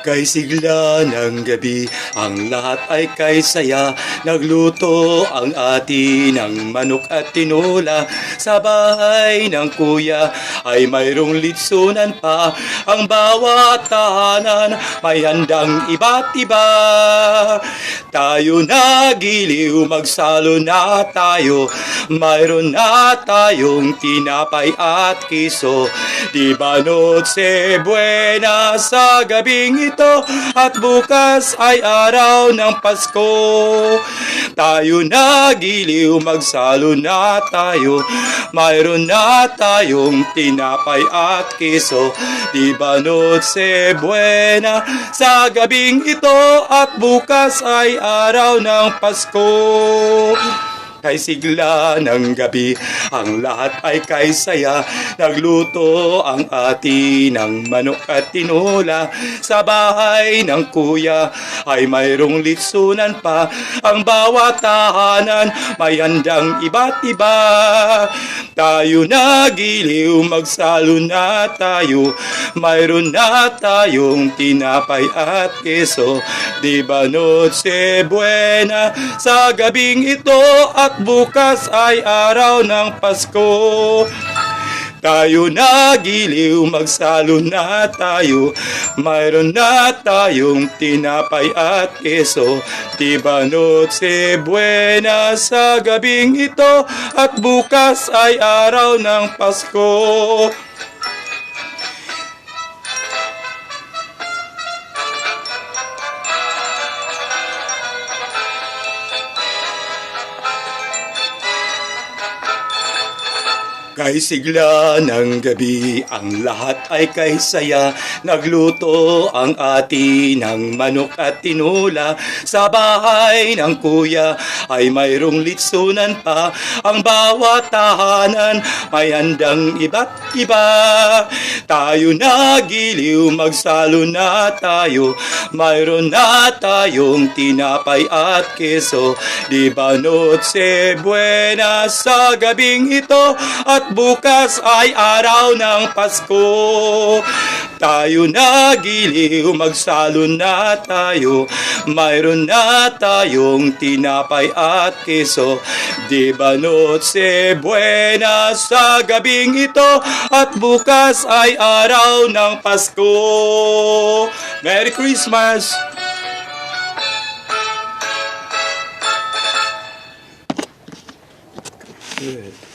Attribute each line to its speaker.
Speaker 1: Kay sigla ng gabi, ang lahat ay kay saya. Nagluto ang ati ng manok at tinula. Sa bahay ng kuya ay mayroong litsunan pa. Ang bawat tahanan may handang iba't iba. Tayo na giliw, magsalo na tayo. Mayroon na tayong tinapay at kiso. Di ba noche buena sa gabing ito at bukas ay araw ng Pasko. Tayo na giliw, magsalo na tayo. Mayroon na tayong tinapay at kiso. Di ba noche buena sa gabing ito at bukas ay araw ng Pasko. Kay sigla ng gabi, ang lahat ay kay saya. Nagluto ang ati ng manok at tinula. Sa bahay ng kuya ay mayroong litsunan pa. Ang bawat tahanan may handang iba't iba. Tayo na giliw, magsalo na tayo. Mayroon na tayong tinapay at keso. Di ba noche buena sa gabing ito at bukas ay araw ng Pasko. Tayo na giliw, magsalo na tayo. Mayroon na tayong tinapay at keso. Di ba noche buena sa gabing ito at bukas ay araw ng Pasko. Kay sigla ng gabi, ang lahat ay kay saya. Nagluto ang ati ng manok at tinula. Sa bahay ng kuya ay mayroong litsunan pa. Ang bawat tahanan may handang iba't iba. Tayo na giliw, magsalo na tayo. Mayroon na tayong tinapay at keso. Di ba noche buena sa gabing ito at bukas ay araw ng Pasko. Tayo na giliw, magsalo na tayo. Mayroon na tayong tinapay at keso. Di ba noche buena sa gabing ito at bukas ay araw ng Pasko. Merry Christmas! Good.